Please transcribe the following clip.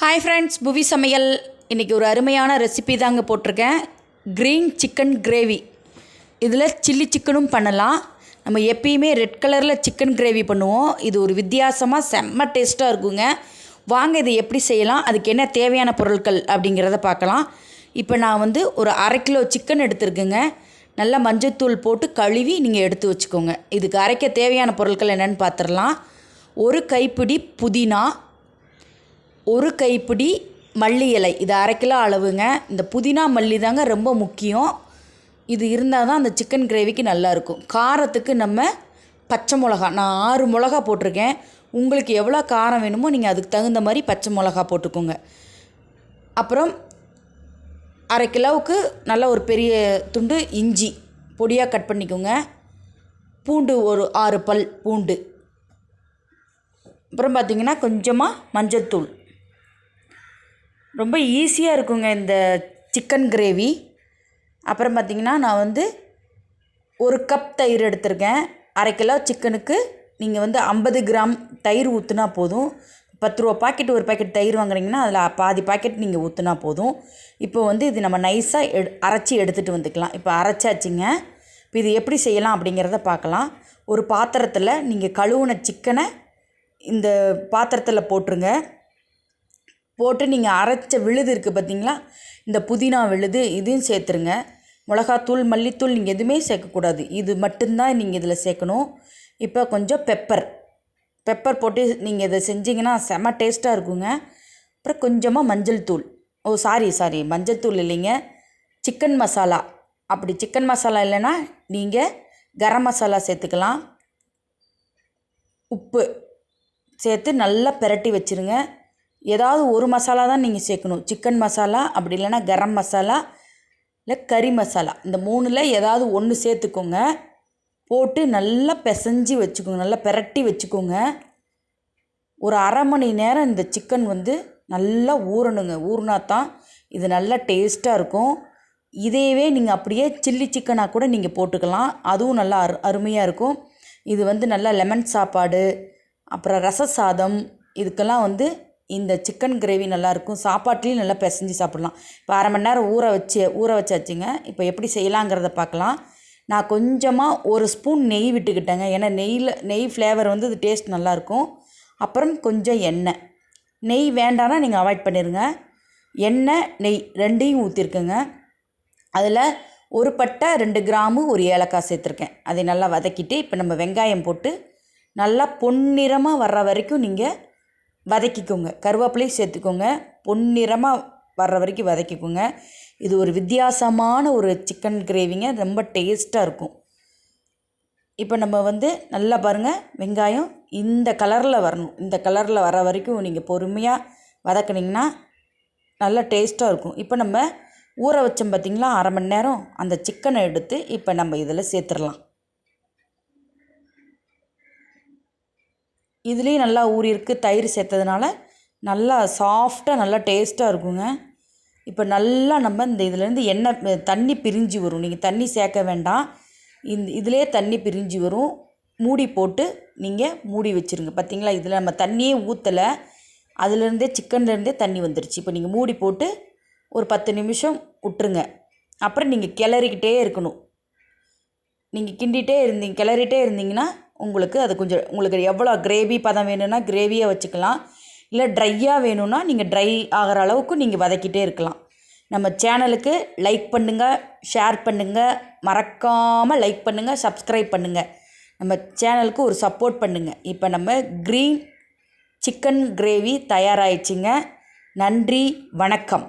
Hi friends புவி சமையல். இன்றைக்கி ஒரு அருமையான ரெசிபி தாங்க போட்டிருக்கேன். க்ரீன் சிக்கன் கிரேவி இதில் சில்லி சிக்கனும் பண்ணலாம். நம்ம எப்பயுமே ரெட் கலரில் சிக்கன் கிரேவி பண்ணுவோம். இது ஒரு வித்தியாசமாக செம்ம டேஸ்ட்டாக இருக்குங்க. வாங்க இதை எப்படி செய்யலாம்? அதுக்கு என்ன தேவையான பொருட்கள் அப்படிங்கிறத பார்க்கலாம். இப்போ நான் வந்து ஒரு அரை கிலோ சிக்கன் எடுத்துருக்கேங்க. நல்லா மஞ்சத்தூள் போட்டு கழுவி நீங்கள் எடுத்து வச்சுக்கோங்க. இதுக்கு அரைக்க தேவையான பொருட்கள் என்னென்னு பார்த்துடலாம். ஒரு கைப்பிடி புதினா ஒரு கைப்பிடி மல்லி இலை. இது அரை கிலோ அளவுங்க. இந்த புதினா மல்லி தாங்க ரொம்ப முக்கியம். இது இருந்தால் தான் அந்த சிக்கன் கிரேவிக்கு நல்லாயிருக்கும் காரத்துக்கு நம்ம பச்சை மிளகா. நான் ஆறு மிளகா போட்டிருக்கேன். உங்களுக்கு எவ்வளோ காரம் வேணுமோ நீங்கள் அதுக்கு தகுந்த மாதிரி பச்சை மிளகா போட்டுக்கோங்க. அப்புறம் அரை கிலோவுக்கு நல்ல ஒரு பெரிய துண்டு இஞ்சி. பொடியாக கட் பண்ணிக்கோங்க. பூண்டு ஒரு ஆறு பல் பூண்டு. அப்புறம் பார்த்திங்கன்னா கொஞ்சமாக மஞ்சத்தூள். ரொம்ப ஈஸியாக இருக்குங்க இந்த சிக்கன் கிரேவி. அப்புறம் பார்த்திங்கன்னா நான் வந்து ஒரு கப் தயிர் எடுத்திருக்கேன். அரை கிலோ சிக்கனுக்கு நீங்கள் வந்து ஐம்பது கிராம் தயிர் ஊற்றுனா போதும். பத்து ரூபா பாக்கெட் ஒரு பாக்கெட் தயிர் வாங்குறீங்கன்னா அதில் பாதி பாக்கெட் நீங்கள் ஊற்றுனா போதும். இப்போ வந்து இது நம்ம நைஸாக எடு அரைச்சி எடுத்துகிட்டு வந்துக்கலாம். இப்போ அரைச்சாச்சுங்க. இப்போ இது எப்படி செய்யலாம் அப்படிங்கிறத பார்க்கலாம் ஒரு பாத்திரத்தில் நீங்கள் கழுவுன சிக்கனை இந்த பாத்திரத்தில் போட்டுருங்க. போட்டு நீங்கள் அரைச்ச விழுது இருக்குது பார்த்தீங்களா இந்த புதினா விழுது இதையும் சேர்த்துருங்க. மிளகாத்தூள் மல்லித்தூள் நீங்கள் எதுவுமே சேர்க்கக்கூடாது. இது மட்டும்தான் நீங்கள் இதில் சேர்க்கணும். இப்போ கொஞ்சம் பெப்பர். பெப்பர் போட்டு நீங்கள் இதை செஞ்சிங்கன்னா செம டேஸ்ட்டாக இருக்குங்க. அப்புறம் கொஞ்சமாக மஞ்சள் தூள். ஓ சாரி சாரி மஞ்சள் தூள் இல்லைங்க. சிக்கன் மசாலா. அப்படி சிக்கன் மசாலா இல்லைன்னா நீங்கள் கரம் மசாலா சேர்த்துக்கலாம். உப்பு சேர்த்து நல்லா பிரட்டி வச்சுருங்க. ஏதாவது ஒரு மசாலா தான் நீங்கள் சேர்க்கணும். சிக்கன் மசாலா அப்படி இல்லைன்னா கரம் மசாலா இல்லை கறி மசாலா. இந்த மூணில் ஏதாவது ஒன்று சேர்த்துக்கோங்க. போட்டு நல்லா பிசைஞ்சு வச்சுக்கோங்க. நல்லா பிரட்டி வச்சுக்கோங்க. ஒரு அரை மணி நேரம் இந்த சிக்கன் வந்து நல்லா ஊறணுங்க. ஊறினா தான் இது நல்லா டேஸ்ட்டாக இருக்கும். இதையவே நீங்கள் அப்படியே சில்லி சிக்கனாக கூட நீங்கள் போட்டுக்கலாம். அதுவும் நல்லா அரு அருமையாக இருக்கும். இது வந்து நல்லா லெமன் சாப்பாடு அப்புறம் ரச சாதம் இதுக்கெல்லாம் வந்து இந்த சிக்கன் கிரேவி நல்லாயிருக்கும் சாப்பாட்லேயும் நல்லா பிசைஞ்சு சாப்பிட்லாம். இப்போ அரை மணி நேரம் ஊற வச்சு ஊற வச்சாச்சுங்க. இப்போ எப்படி செய்யலாங்கிறத பார்க்கலாம். நான் கொஞ்சமாக ஒரு ஸ்பூன் நெய் விட்டுக்கிட்டேங்க. ஏன்னா நெய்யில் நெய் ஃப்ளேவர் வந்து இது டேஸ்ட் நல்லாயிருக்கும் அப்புறம் கொஞ்சம் எண்ணெய். நெய் வேண்டானா நீங்கள் அவாய்ட் பண்ணிடுங்க எண்ணெய் நெய் ரெண்டையும் ஊற்றிருக்கேங்க அதில் ஒரு பட்டை ரெண்டு கிராமு ஒரு ஏலக்காய் சேர்த்துருக்கேன். அதை நல்லா வதக்கிட்டு இப்போ நம்ம வெங்காயம் போட்டு நல்லா பொன்னிறமாக வர்ற வரைக்கும் நீங்கள் வதக்கிக்கோங்க. கருவேப்பிலையும் சேர்த்துக்கோங்க. பொன்னிறமாக வர்ற வரைக்கும் வதக்கிக்கோங்க. இது ஒரு வித்தியாசமான ஒரு சிக்கன் கிரேவிங்க ரொம்ப டேஸ்ட்டாக இருக்கும். இப்போ நம்ம வந்து நல்லா பாருங்கள் வெங்காயம் இந்த கலரில் வரணும். இந்த கலரில் வர வரைக்கும் நீங்கள் பொறுமையாக வதக்குனிங்கன்னா நல்லா டேஸ்ட்டாக இருக்கும். இப்போ நம்ம ஊற வச்சோம் பார்த்திங்களா அரை மணி நேரம் அந்த சிக்கனை எடுத்து இப்போ நம்ம இதில் சேர்த்துடலாம் இதுலேயும் நல்லா ஊறியிருக்கு தயிர் சேர்த்ததுனால நல்லா சாஃப்டாக நல்லா டேஸ்ட்டாக இருக்குங்க. இப்போ நல்லா நம்ம இந்த இதுலேருந்து எண்ணெய் தண்ணி பிரிஞ்சு வரும். நீங்கள் தண்ணி சேர்க்க வேண்டாம். இந்த இதிலே தண்ணி பிரிஞ்சு வரும். மூடி போட்டு நீங்கள் மூடி வச்சுருங்க. பார்த்தீங்களா இதில் நம்ம தண்ணியே ஊற்றலை அதுலேருந்தே சிக்கன்லேருந்தே தண்ணி வந்துடுச்சு இப்போ நீங்கள் மூடி போட்டு ஒரு பத்து நிமிஷம் விட்டுருங்க. அப்புறம் நீங்கள் கிளறிக்கிட்டே இருக்கணும். நீங்கள் கிண்டிகிட்டே இருந்தீங்க கிளறிட்டே இருந்தீங்கன்னா உங்களுக்கு அது கொஞ்சம் உங்களுக்கு எவ்வளோ கிரேவி பதம் வேணும்னா கிரேவியாக வச்சுக்கலாம். இல்லை ட்ரையாக வேணும்னா நீங்கள் ட்ரை ஆகிற அளவுக்கு நீங்கள் வதக்கிட்டே இருக்கலாம். நம்ம சேனலுக்கு லைக் பண்ணுங்கள் ஷேர் பண்ணுங்கள் மறக்காமல் லைக் பண்ணுங்கள் சப்ஸ்கிரைப் பண்ணுங்கள் நம்ம சேனலுக்கு ஒரு சப்போர்ட் பண்ணுங்கள் இப்போ நம்ம க்ரீன் சிக்கன் கிரேவி தயாராகிடுச்சிங்க நன்றி வணக்கம்.